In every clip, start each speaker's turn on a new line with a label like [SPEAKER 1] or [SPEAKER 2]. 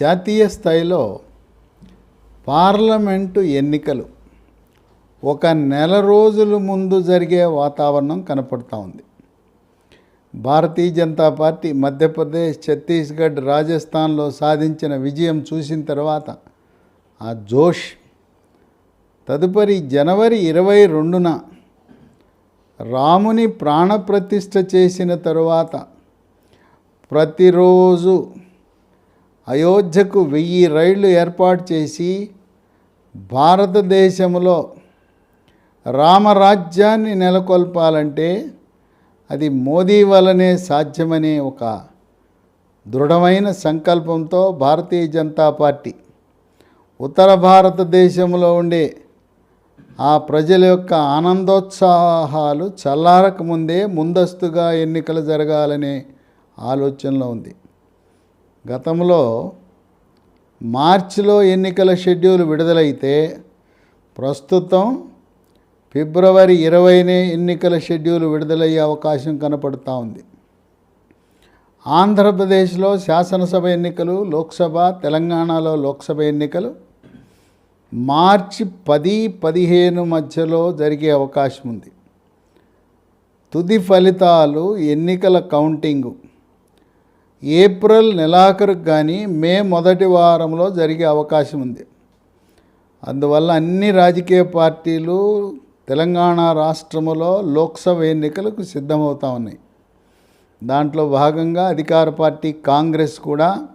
[SPEAKER 1] జాతీయ స్థాయిలో పార్లమెంటు ఎన్నికలు ఒక నెల రోజుల ముందు జరిగే వాతావరణం కనపడుతూ ఉంది. భారతీయ జనతా పార్టీ మధ్యప్రదేశ్ ఛత్తీస్గఢ్ రాజస్థాన్లో సాధించిన విజయం చూసిన తర్వాత ఆ జోష్ తదుపరి జనవరి ఇరవై రెండున రాముని ప్రాణప్రతిష్ఠ చేసిన తరువాత ప్రతిరోజు అయోధ్యకు వెయ్యి రైళ్ళు ఏర్పాటు చేసి భారతదేశంలో రామరాజ్యాన్ని నెలకొల్పాలంటే అది మోదీ వలనే సాధ్యమనే ఒక దృఢమైన సంకల్పంతో భారతీయ జనతా పార్టీ ఉత్తర భారతదేశంలో ఉండే ఆ ప్రజల యొక్క ఆనందోత్సాహాలు చల్లారక ముందే ముందస్తుగా ఎన్నికలు జరగాలనే ఆలోచనలో ఉంది. గతంలో మార్చిలో ఎన్నికల షెడ్యూల్ విడుదలైతే ప్రస్తుతం ఫిబ్రవరి ఇరవైనే ఎన్నికల షెడ్యూల్ విడుదలయ్యే అవకాశం కనపడుతూ ఉంది. ఆంధ్రప్రదేశ్లో శాసనసభ ఎన్నికలు లోక్సభ తెలంగాణలో లోక్సభ ఎన్నికలు మార్చి పది పదిహేను మధ్యలో జరిగే అవకాశం ఉంది. తుది ఫలితాలు ఎన్నికల కౌంటింగు ఏప్రిల్ నెలాఖరుకు కానీ మే మొదటి వారంలో జరిగే అవకాశం ఉంది. అందువల్ల అన్ని రాజకీయ పార్టీలు తెలంగాణ రాష్ట్రములో లోక్సభ ఎన్నికలకు సిద్ధమవుతా ఉన్నాయి. దాంట్లో భాగంగా అధికార పార్టీ కాంగ్రెస్ కూడా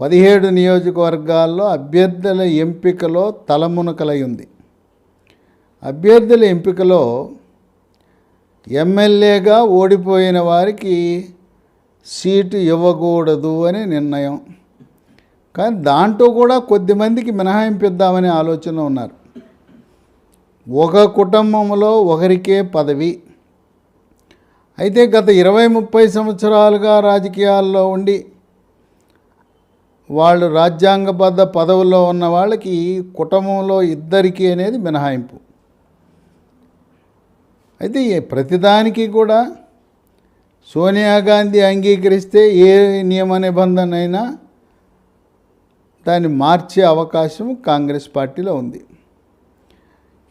[SPEAKER 1] పదిహేడు నియోజకవర్గాల్లో అభ్యర్థుల ఎంపికలో తలమునకలై ఉంది. అభ్యర్థుల ఎంపికలో ఎమ్మెల్యేగా ఓడిపోయిన వారికి సీటు ఇవ్వకూడదు అని నిర్ణయం. కానీ దాంట్లో కూడా కొద్దిమందికి మినహాయింపు ఇద్దామనే ఆలోచన ఉన్నారు. ఒక కుటుంబంలో ఒకరికే పదవి. అయితే గత ఇరవై ముప్పై సంవత్సరాలుగా రాజకీయాల్లో ఉండి వాళ్ళు రాజ్యాంగబద్ధ పదవుల్లో ఉన్న వాళ్ళకి కుటుంబంలో ఇద్దరికి అనేది మినహాయింపు. అయితే ప్రతిదానికి కూడా సోనియా గాంధీ అంగీకరిస్తే ఏ నియమ నిబంధన అయినా దాన్ని మార్చే అవకాశం కాంగ్రెస్ పార్టీలో ఉంది.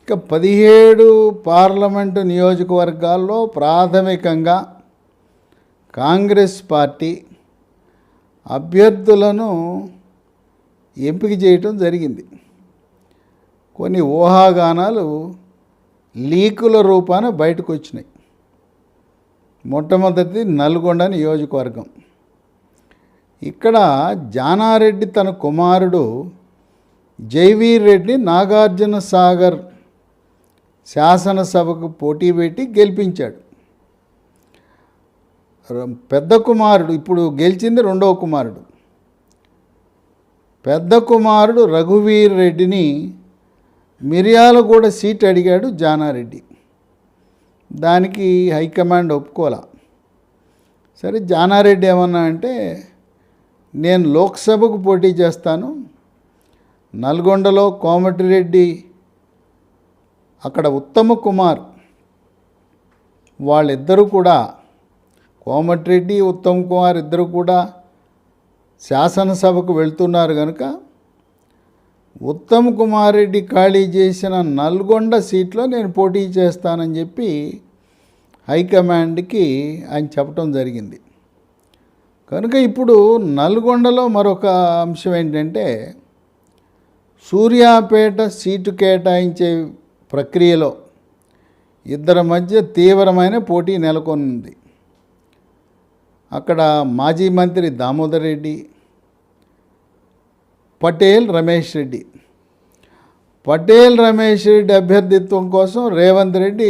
[SPEAKER 1] ఇక పదిహేడు పార్లమెంటు నియోజకవర్గాల్లో ప్రాథమికంగా కాంగ్రెస్ పార్టీ అభ్యర్థులను ఎంపిక చేయటం జరిగింది. కొన్ని ఊహాగానాలు లీకుల రూపాన బయటకు వచ్చినాయి. మొట్టమొదటిది నల్గొండ నియోజకవర్గం. ఇక్కడ జానారెడ్డి తన కుమారుడు జైవీర్ రెడ్డి నాగార్జున సాగర్ శాసనసభకు పోటీ పెట్టి గెలిపించాడు. పెద్ద కుమారుడు ఇప్పుడు గెలిచింది రెండవ కుమారుడు. పెద్ద కుమారుడు రఘువీర్ రెడ్డిని మిర్యాలగూడ సీట్ అడిగాడు జానారెడ్డి. దానికి హైకమాండ్ ఒప్పుకోలే. సరే జానారెడ్డి ఏమన్నా అంటే నేను లోక్సభకు పోటీ చేస్తాను నల్గొండలో కోమటిరెడ్డి అక్కడ ఉత్తమ కుమార్ వాళ్ళిద్దరూ కూడా కోమటిరెడ్డి ఉత్తమ్ కుమార్ ఇద్దరు కూడా శాసనసభకు వెళ్తున్నారు కనుక ఉత్తమ్ కుమార్ రెడ్డి ఖాళీ చేసిన నల్గొండ సీట్లో నేను పోటీ చేస్తానని చెప్పి హైకమాండ్కి ఆయన చెప్పడం జరిగింది. కనుక ఇప్పుడు నల్గొండలో మరొక అంశం ఏంటంటే సూర్యాపేట సీటు కేటాయించే ప్రక్రియలో ఇద్దరి మధ్య తీవ్రమైన పోటీ నెలకొంది. అక్కడ మాజీ మంత్రి దామోదర్ రెడ్డి పటేల్ రమేష్ రెడ్డి. పటేల్ రమేష్ రెడ్డి అభ్యర్థిత్వం కోసం రేవంత్ రెడ్డి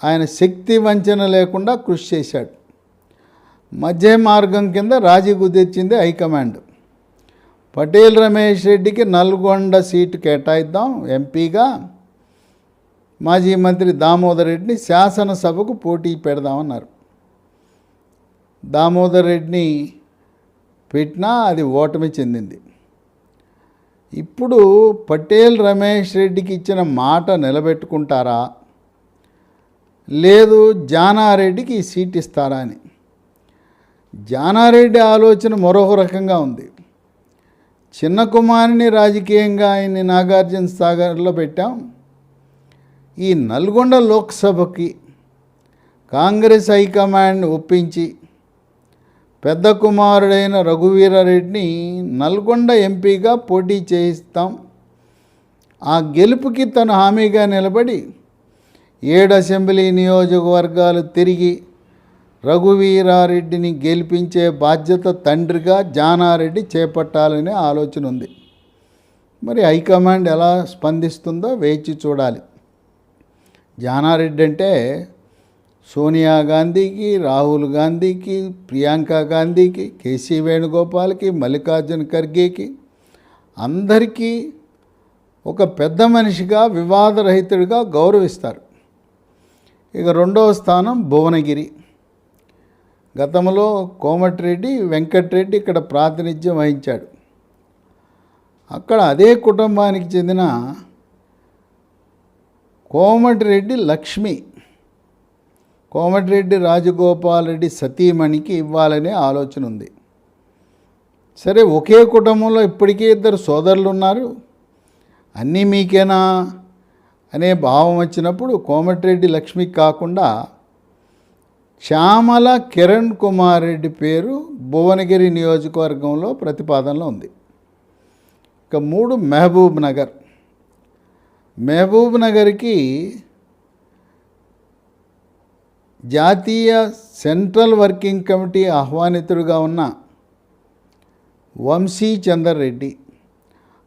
[SPEAKER 1] ఆయన శక్తి వంచన లేకుండా కృషి చేశాడు. మధ్య మార్గం కింద రాజీ కుదిర్చింది హైకమాండ్. పటేల్ రమేష్ రెడ్డికి నల్గొండ సీటు కేటాయిద్దాం ఎంపీగా. మాజీ మంత్రి దామోదర్ రెడ్డిని శాసనసభకు పోటీ పెడదామన్నారు. దామోదర్ రెడ్డిని పెట్టినా అది ఓటమి చెందింది. ఇప్పుడు పటేల్ రమేష్ రెడ్డికి ఇచ్చిన మాట నిలబెట్టుకుంటారా? లేదు జానారెడ్డికి ఈ సీట్ ఇస్తారా అని. జానారెడ్డి ఆలోచన మరొక రకంగా ఉంది. చిన్న కుమారిని రాజకీయంగా ఆయన్ని నాగార్జున సాగర్లో పెట్టాం. ఈ నల్గొండ లోక్సభకి కాంగ్రెస్ హైకమాండ్ ఒప్పించి పెద్ద కుమారుడైన రఘువీరారెడ్డిని నల్గొండ ఎంపీగా పోటీ చేయిస్తాం. ఆ గెలుపుకి తను హామీగా నిలబడి ఏడు అసెంబ్లీ నియోజకవర్గాలు తిరిగి రఘువీరారెడ్డిని గెలిపించే బాధ్యత తండ్రిగా జానారెడ్డి చేపట్టాలనే ఆలోచన ఉంది. మరి హైకమాండ్ ఎలా స్పందిస్తుందో వేచి చూడాలి. జానారెడ్డి అంటే సోనియా గాంధీకి రాహుల్ గాంధీకి ప్రియాంక గాంధీకి కేసీ వేణుగోపాల్కి మల్లికార్జున ఖర్గేకి అందరికీ ఒక పెద్ద మనిషిగా వివాదరహితుడిగా గౌరవిస్తారు. ఇక రెండవ స్థానం భువనగిరి. గతంలో కోమటిరెడ్డి వెంకటరెడ్డి ఇక్కడ ప్రాతినిధ్యం వహించాడు. అక్కడ అదే కుటుంబానికి చెందిన కోమటిరెడ్డి లక్ష్మి కోమటిరెడ్డి రాజగోపాల్ రెడ్డి సతీమణికి ఇవ్వాలనే ఆలోచన ఉంది. సరే ఒకే కుటుంబంలో ఇప్పటికే ఇద్దరు సోదరులు ఉన్నారు అన్నీ మీకేనా? అనే భావం వచ్చినప్పుడు కోమటిరెడ్డి లక్ష్మికి కాకుండా శ్యామల కిరణ్ కుమార్ రెడ్డి పేరు భువనగిరి నియోజకవర్గంలో ప్రతిపాదనలో ఉంది. ఇక మూడు మహబూబ్ నగర్. మహబూబ్ నగర్కి జాతీయ సెంట్రల్ వర్కింగ్ కమిటీ ఆహ్వానితుడిగా ఉన్న వంశీ చందర్ రెడ్డి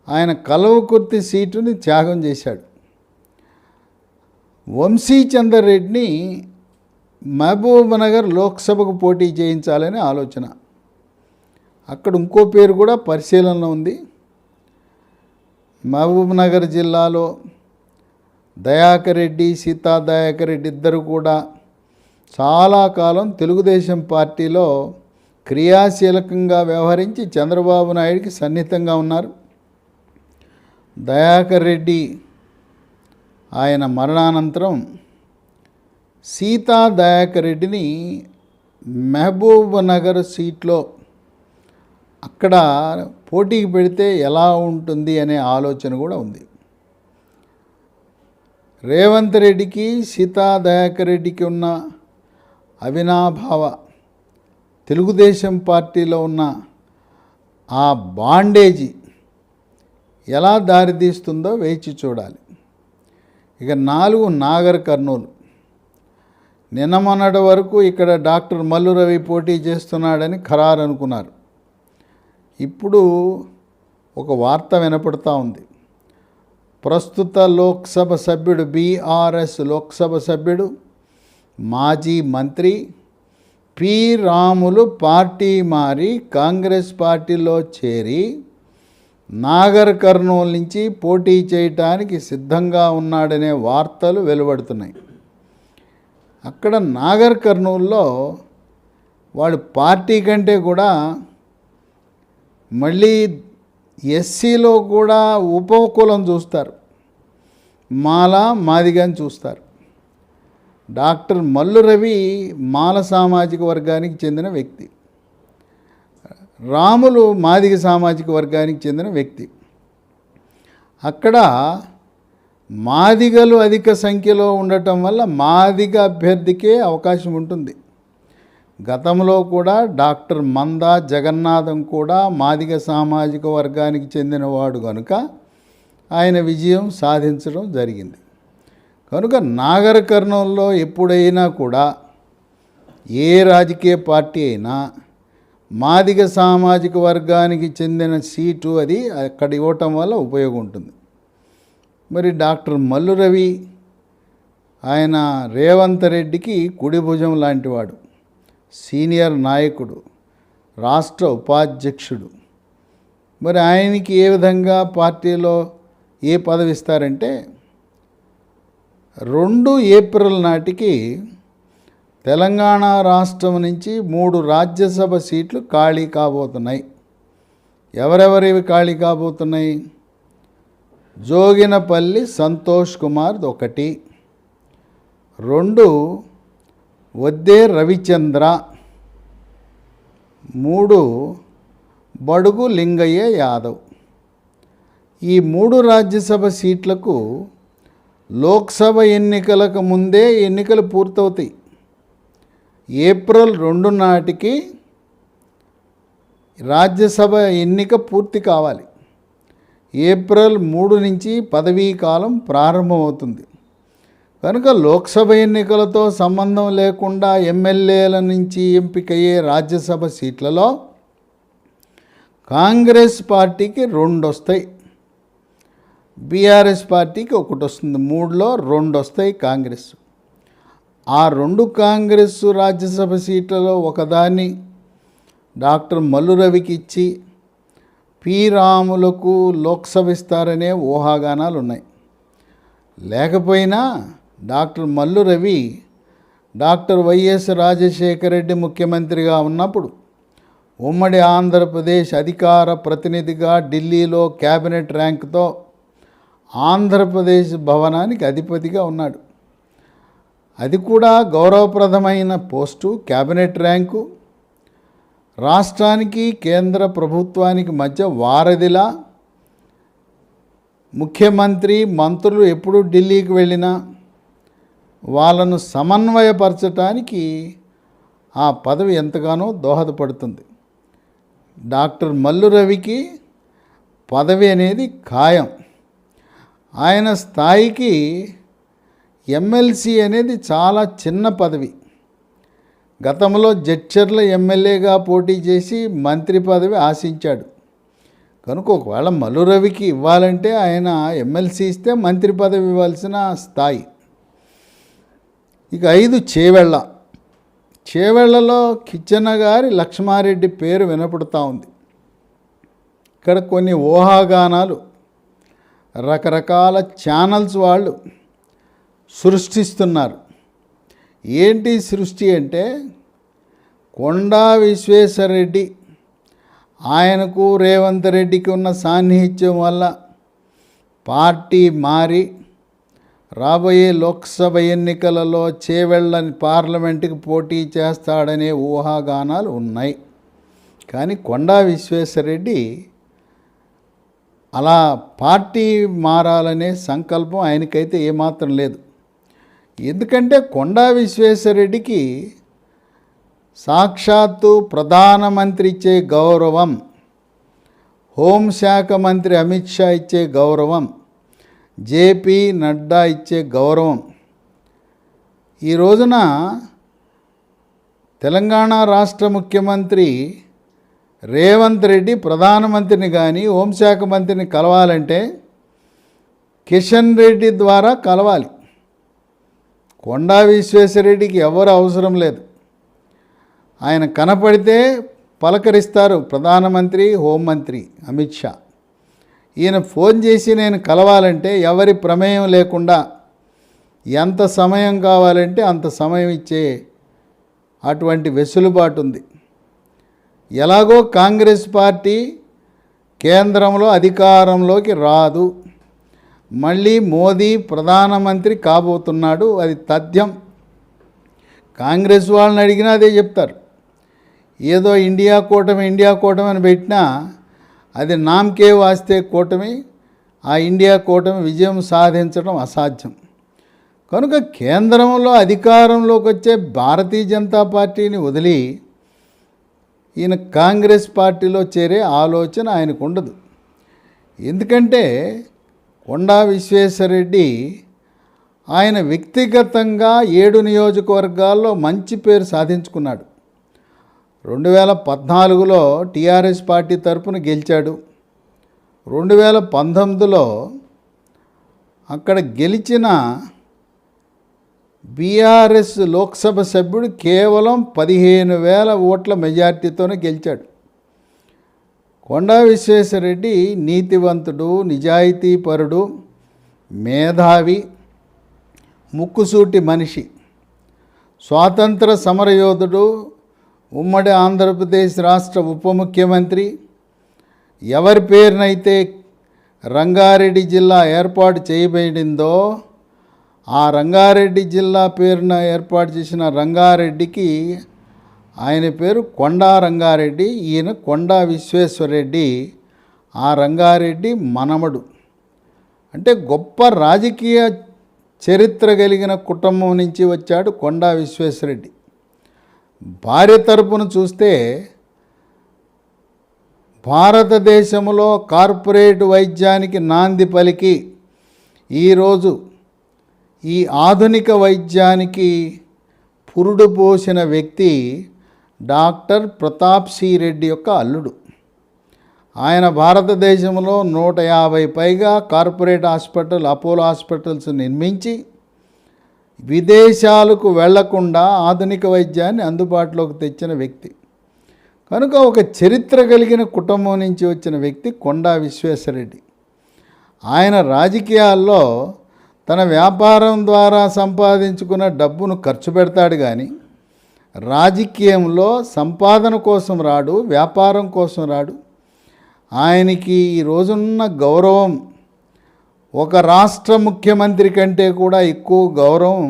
[SPEAKER 1] ఆయన కలవకుర్తి సీటుని త్యాగం చేశాడు. వంశీ చందర్ రెడ్డిని మహబూబ్నగర్ లోక్సభకు పోటీ చేయించాలని ఆలోచన. అక్కడ ఇంకో పేరు కూడా పరిశీలనలో ఉంది. మహబూబ్నగర్ జిల్లాలో దయాకర్ రెడ్డి సీతా దయాకర్ రెడ్డి ఇద్దరు కూడా చాలా కాలం తెలుగుదేశం పార్టీలో క్రియాశీలకంగా వ్యవహరించి చంద్రబాబు నాయుడికి సన్నిహితంగా ఉన్నారు. దయాకర్ రెడ్డి ఆయన మరణానంతరం సీతా దయాకర్ రెడ్డిని మహబూబ్ నగర్ సీట్లో అక్కడ పోటీకి పెడితే ఎలా ఉంటుంది అనే ఆలోచన కూడా ఉంది. రేవంత్ రెడ్డికి సీతా దయాకర్ రెడ్డికి ఉన్న అవినాభావ తెలుగుదేశం పార్టీలో ఉన్న ఆ బాండేజీ ఎలా దారితీస్తుందో వేచి చూడాలి. ఇక నాలుగు నాగర్ కర్నూలు. నిన్నమొన్నటి వరకు ఇక్కడ డాక్టర్ మల్లు రవి పోటీ చేస్తున్నాడని ఖరారు అనుకున్నారు. ఇప్పుడు ఒక వార్త వినపడుతూ ఉంది. ప్రస్తుత లోక్సభ సభ్యుడు బీఆర్ఎస్ లోక్సభ సభ్యుడు మాజీ మంత్రి పి. రాములు పార్టీ మారి కాంగ్రెస్ పార్టీలో చేరి నాగర్ కర్నూలు నుంచి పోటీ చేయటానికి సిద్ధంగా ఉన్నాడనే వార్తలు వెలువడుతున్నాయి. అక్కడ నాగర్ కర్నూల్లో వాడు పార్టీ కంటే కూడా మళ్ళీ ఎస్సీలో కూడా ఉపకులం చూస్తారు. మాల మాదిగని చూస్తారు. డాక్టర్ మల్లు రవి మాల సామాజిక వర్గానికి చెందిన వ్యక్తి. రాములు మాదిగ సామాజిక వర్గానికి చెందిన వ్యక్తి. అక్కడ మాదిగలు అధిక సంఖ్యలో ఉండటం వల్ల మాదిగ అభ్యర్థికే అవకాశం ఉంటుంది. గతంలో కూడా డాక్టర్ మంద జగన్నాథం కూడా మాదిగ సామాజిక వర్గానికి చెందినవాడు కనుక ఆయన విజయం సాధించడం జరిగింది. కనుక నాగర ఎప్పుడైనా కూడా ఏ రాజకీయ పార్టీ అయినా మాదిగ సామాజిక వర్గానికి చెందిన సీటు అది అక్కడ ఇవ్వటం వల్ల ఉపయోగం ఉంటుంది. మరి డాక్టర్ మల్లు రవి ఆయన రేవంత్ రెడ్డికి కుడి భుజం లాంటివాడు సీనియర్ నాయకుడు రాష్ట్ర ఉపాధ్యక్షుడు. మరి ఆయనకి ఏ విధంగా పార్టీలో ఏ పదవి ఇస్తారంటే రెండు ఏప్రిల్ నాటికి తెలంగాణ రాష్ట్రం నుంచి మూడు రాజ్యసభ సీట్లు ఖాళీ కాబోతున్నాయి. ఎవరెవరివి ఖాళీ కాబోతున్నాయి? జోగినపల్లి సంతోష్ కుమార్ ఒకటి. రెండు వద్దే రవిచంద్ర. మూడు బడుగు లింగయ్య యాదవ్. ఈ మూడు రాజ్యసభ సీట్లకు లోక్సభ ఎన్నికలకు ముందే ఎన్నికలు పూర్తవుతాయి. ఏప్రిల్ రెండు నాటికి రాజ్యసభ ఎన్నిక పూర్తి కావాలి. ఏప్రిల్ మూడు నుంచి పదవీ కాలం ప్రారంభమవుతుంది. కనుక లోక్సభ ఎన్నికలతో సంబంధం లేకుండా ఎమ్మెల్యేల నుంచి ఎంపికయ్యే రాజ్యసభ సీట్లలో కాంగ్రెస్ పార్టీకి రెండు వస్తాయి బీఆర్ఎస్ పార్టీకి ఒకటి వస్తుంది మూడులో రెండు వస్తాయి కాంగ్రెస్. ఆ రెండు కాంగ్రెస్ రాజ్యసభ సీట్లలో ఒకదాన్ని డాక్టర్ మల్లు రవికి ఇచ్చి పి రాములకు లోక్సభ ఇస్తారనే ఊహాగానాలు ఉన్నాయి. లేకపోయినా doctor Mallu Ravi doctor YS Rajasekhara Reddy ముఖ్యమంత్రిగా ఉన్నప్పుడు ఉమ్మడి ఆంధ్రప్రదేశ్ అధికార ప్రతినిధిగా ఢిల్లీలో క్యాబినెట్ ర్యాంక్తో ఆంధ్రప్రదేశ్ భవనానికి అధిపతిగా ఉన్నాడు. అది కూడా గౌరవప్రదమైన పోస్టు క్యాబినెట్ ర్యాంకు. రాష్ట్రానికి కేంద్ర ప్రభుత్వానికి మధ్య వారధిలా ముఖ్యమంత్రి మంత్రులు ఎప్పుడు ఢిల్లీకి వెళ్ళినా వాళ్ళను సమన్వయపరచటానికి ఆ పదవి ఎంతగానో దోహదపడుతుంది. డాక్టర్ మల్లు రవికి పదవి అనేది ఖాయం. ఆయన స్థాయికి ఎమ్మెల్సీ అనేది చాలా చిన్న పదవి. గతంలో జడ్చర్ల ఎమ్మెల్యేగా పోటీ చేసి మంత్రి పదవి ఆశించాడు. కనుక ఒకవేళ మలురవికి ఇవ్వాలంటే ఆయన ఎమ్మెల్సీ ఇస్తే మంత్రి పదవి ఇవ్వాల్సిన స్థాయి. ఇక ఐదు చేవెళ్ళ. చేవెళ్ళలో కిచ్చన్న గారి లక్ష్మారెడ్డి పేరు వినపడుతూ ఉంది. ఇక్కడ కొన్ని ఊహాగానాలు. రకరకాల ఛానల్స్ వాళ్ళు సృష్టిస్తున్నారు. ఏంటి సృష్టి అంటే కొండా విశ్వేశ్వరరెడ్డి ఆయనకు రేవంత్ రెడ్డికి ఉన్న సాన్నిహిత్యం వల్ల పార్టీ మారి రాబోయే లోక్సభ ఎన్నికలలో చేవెళ్ళని పార్లమెంటుకి పోటీ చేస్తాడనే ఊహాగానాలు ఉన్నాయి. కానీ కొండా విశ్వేశ్వరరెడ్డి అలా పార్టీ మారాలనే సంకల్పం ఆయనకైతే ఏమాత్రం లేదు. ఎందుకంటే కొండా విశ్వేశ్వరరెడ్డికి సాక్షాత్తు ప్రధానమంత్రి ఇచ్చే గౌరవం హోంశాఖ మంత్రి అమిత్ షా ఇచ్చే గౌరవం జేపీ నడ్డా ఇచ్చే గౌరవం. ఈ రోజున తెలంగాణ రాష్ట్ర ముఖ్యమంత్రి రేవంత్ రెడ్డి ప్రధానమంత్రిని కానీ హోంశాఖ మంత్రిని కలవాలంటే కిషన్ రెడ్డి ద్వారా కలవాలి. కొండా విశ్వేశ్వరరెడ్డికి ఎవరు అవసరం లేదు. ఆయన కనపడితే పలకరిస్తారు ప్రధానమంత్రి హోంమంత్రి అమిత్ షా. ఈయన ఫోన్ చేసి నేను కలవాలంటే ఎవరి ప్రమేయం లేకుండా ఎంత సమయం కావాలంటే అంత సమయం ఇచ్చే అటువంటి వెసులుబాటు ఉంది. ఎలాగో కాంగ్రెస్ పార్టీ కేంద్రంలో అధికారంలోకి రాదు. మళ్ళీ మోదీ ప్రధానమంత్రి కాబోతున్నాడు. అది తథ్యం. కాంగ్రెస్ వాళ్ళని అడిగినా అదే చెప్తారు. ఏదో ఇండియా కూటమి ఇండియా కూటమి అని పెట్టినా అది నామ్కే వాస్తే కూటమి ఆ ఇండియా కూటమి విజయం సాధించడం అసాధ్యం. కనుక కేంద్రంలో అధికారంలోకి వచ్చే భారతీయ జనతా పార్టీని వదిలి ఈయన కాంగ్రెస్ పార్టీలో చేరే ఆలోచన ఆయనకు ఉండదు ఎందుకంటే కొండా విశ్వేశ్వరరెడ్డి ఆయన వ్యక్తిగతంగా ఏడు నియోజకవర్గాల్లో మంచి పేరు సాధించుకున్నాడు. రెండు వేల పద్నాలుగులో టీఆర్ఎస్ పార్టీ తరపున గెలిచాడు. రెండు వేల పంతొమ్మిదిలో అక్కడ గెలిచిన బీఆర్ఎస్ లోక్సభ సభ్యుడు కేవలం పదిహేను వేల ఓట్ల మెజార్టీతోనే గెలిచాడు. కొండా విశ్వేశ్వరరెడ్డి నీతివంతుడు నిజాయితీపరుడు మేధావి ముక్కుసూటి మనిషి స్వాతంత్ర సమరయోధుడు ఉమ్మడి ఆంధ్రప్రదేశ్ రాష్ట్ర ఉప ముఖ్యమంత్రి ఎవరి పేరునైతే రంగారెడ్డి జిల్లా ఏర్పాటు చేయబడిందో ఆ రంగారెడ్డి జిల్లా పేరున ఏర్పాటు చేసిన రంగారెడ్డికి ఆయన పేరు కొండా రంగారెడ్డి ఈయన కొండా విశ్వేశ్వరరెడ్డి. ఆ రంగారెడ్డి మనమడు. అంటే గొప్ప రాజకీయ చరిత్ర కలిగిన కుటుంబం నుంచి వచ్చాడు కొండా విశ్వేశ్వరరెడ్డి. భార్య తరపున చూస్తే భారతదేశంలో కార్పొరేట్ వైద్యానికి నాంది పలికి ఈరోజు ఈ ఆధునిక వైద్యానికి పురుడు పోసిన వ్యక్తి డాక్టర్ ప్రతాప్ సి రెడ్డి యొక్క అల్లుడు. ఆయన భారతదేశంలో నూట యాభై పైగా కార్పొరేట్ హాస్పిటల్ అపోలో హాస్పిటల్స్ నిర్మించి విదేశాలకు వెళ్ళకుండా ఆధునిక వైద్యాన్ని అందుబాటులోకి తెచ్చిన వ్యక్తి. కనుక ఒక చరిత్ర కలిగిన కుటుంబం నుంచి వచ్చిన వ్యక్తి కొండా విశ్వేశ్వరరెడ్డి. ఆయన రాజకీయాల్లో తన వ్యాపారం ద్వారా సంపాదించుకున్న డబ్బును ఖర్చు పెడతాడు కానీ రాజకీయంలో సంపాదన కోసం రాడు వ్యాపారం కోసం రాడు. ఆయనకి ఈ రోజున్న గౌరవం ఒక రాష్ట్ర ముఖ్యమంత్రి కంటే కూడా ఎక్కువ గౌరవం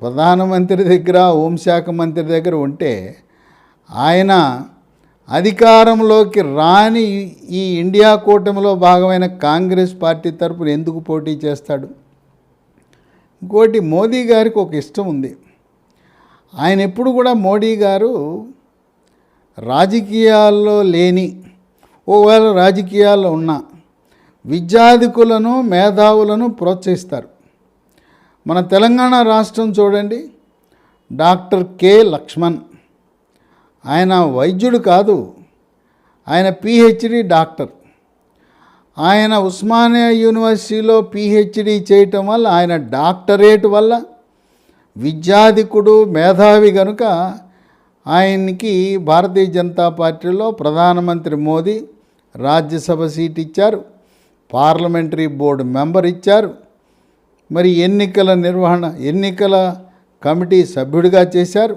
[SPEAKER 1] ప్రధానమంత్రి దగ్గర హోంశాఖ మంత్రి దగ్గర ఉంటే ఆయన అధికారంలోకి రాని ఈ ఇండియా కూటమిలో భాగమైన కాంగ్రెస్ పార్టీ తరపున ఎందుకు పోటీ చేస్తాడు? ఇంకోటి మోదీ గారికి ఒక ఇష్టం ఉంది. ఆయన ఎప్పుడు కూడా మోడీ గారు రాజకీయాల్లో లేని ఒకవేళ రాజకీయాల్లో ఉన్న విద్యాధికులను మేధావులను ప్రోత్సహిస్తారు. మన తెలంగాణ రాష్ట్రం చూడండి డాక్టర్ కె లక్ష్మణ్. ఆయన వైద్యుడు కాదు ఆయన పిహెచ్డి డాక్టర్. ఆయన ఉస్మానియా యూనివర్సిటీలో పిహెచ్డి చేయటం వల్ల ఆయన డాక్టరేట్ వల్ల విద్యాధికుడు మేధావి కనుక ఆయనకి భారతీయ జనతా పార్టీలో ప్రధానమంత్రి మోదీ రాజ్యసభ సీట్ ఇచ్చారు పార్లమెంటరీ బోర్డు మెంబర్ ఇచ్చారు. మరి ఎన్నికల నిర్వహణ ఎన్నికల కమిటీ సభ్యుడిగా చేశారు.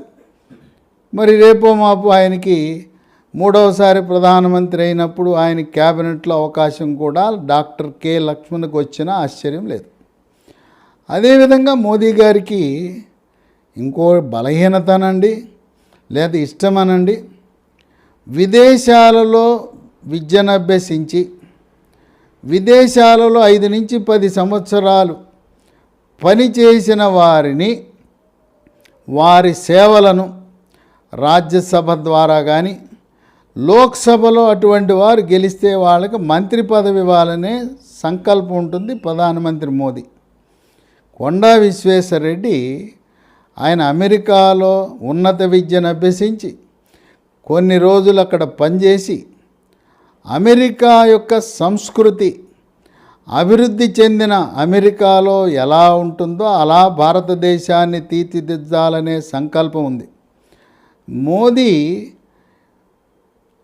[SPEAKER 1] మరి రేపో మాపు ఆయనకి మూడవసారి ప్రధానమంత్రి అయినప్పుడు ఆయన క్యాబినెట్లో అవకాశం కూడా డాక్టర్ కె లక్ష్మణ్కి వచ్చినా ఆశ్చర్యం లేదు. అదేవిధంగా మోదీ గారికి ఇంకో బలహీనతనండి లేదా ఇష్టమనండి. విదేశాలలో విద్యను అభ్యసించి విదేశాలలో ఐదు నుంచి పది సంవత్సరాలు పనిచేసిన వారిని వారి సేవలను రాజ్యసభ ద్వారా కానీ లోక్సభలో అటువంటి వారు గెలిస్తే వాళ్ళకి మంత్రి పదవి ఇవ్వాలనే సంకల్పం ఉంటుంది ప్రధానమంత్రి మోదీ. కొండా విశ్వేశ్వరరెడ్డి ఆయన అమెరికాలో ఉన్నత విద్యను అభ్యసించి కొన్ని రోజులు అక్కడ పనిచేసి అమెరికా యొక్క సంస్కృతి అభివృద్ధి చెందిన అమెరికాలో ఎలా ఉంటుందో అలా భారతదేశాన్ని తీర్చిదిద్దాలనే సంకల్పం ఉంది. మోదీ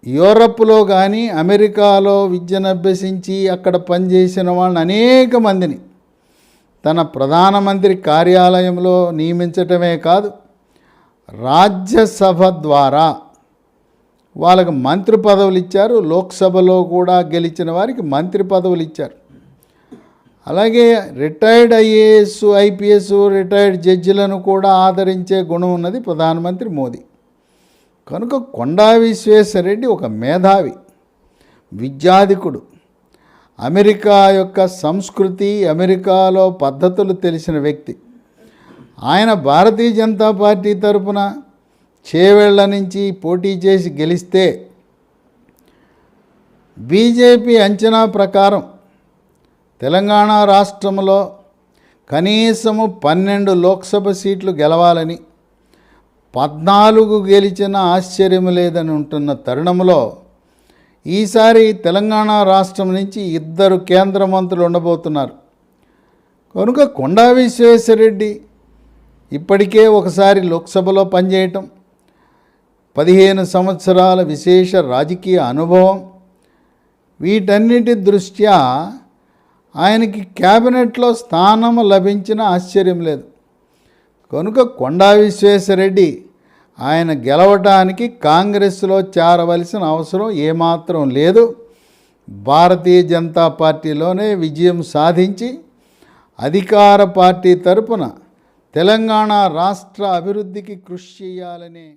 [SPEAKER 1] యూరప్లో కానీ అమెరికాలో విద్యను అభ్యసించి అక్కడ పనిచేసిన వాళ్ళని అనేక మందిని తన ప్రధానమంత్రి కార్యాలయంలో నియమించటమే కాదు రాజ్యసభ ద్వారా వాళ్ళకి మంత్రి పదవులు ఇచ్చారు. లోక్సభలో కూడా గెలిచిన వారికి మంత్రి పదవులు ఇచ్చారు. అలాగే రిటైర్డ్ ఐఏఎస్ ఐపీఎస్ రిటైర్డ్ జడ్జిలను కూడా ఆదరించే గుణం ఉన్నది ప్రధానమంత్రి మోదీ. కనుక కొండా విశ్వేశ్వరరెడ్డి ఒక మేధావి విద్యాధికుడు. అమెరికా యొక్క సంస్కృతి అమెరికాలో పద్ధతులు తెలిసిన వ్యక్తి. ఆయన భారతీయ జనతా పార్టీ తరపున చేవేళ్ళ నుంచి పోటీ చేసి గెలిస్తే బీజేపీ అంచనా ప్రకారం తెలంగాణ రాష్ట్రంలో కనీసము పన్నెండు లోక్సభ సీట్లు గెలవాలని పద్నాలుగు గెలిచిన ఆశ్చర్యం లేదని ఉంటున్న తరుణంలో ఈసారి తెలంగాణ రాష్ట్రం నుంచి ఇద్దరు కేంద్ర మంత్రులు ఉండబోతున్నారు. కనుక కొండా విశ్వేశ్వరరెడ్డి ఇప్పటికే ఒకసారి లోక్సభలో పనిచేయటం పదిహేను సంవత్సరాల విశేష రాజకీయ అనుభవం వీటన్నిటి దృష్ట్యా ఆయనకి క్యాబినెట్లో స్థానం లభించిన ఆశ్చర్యం లేదు. కనుక కొండా విశ్వేశ్వరరెడ్డి ఆయన గెలవటానికి కాంగ్రెస్లో చేరవలసిన అవసరం ఏమాత్రం లేదు. భారతీయ జనతా పార్టీలోనే విజయం సాధించి అధికార పార్టీ తరపున తెలంగాణ రాష్ట్ర అభివృద్ధికి కృషి చేయాలనే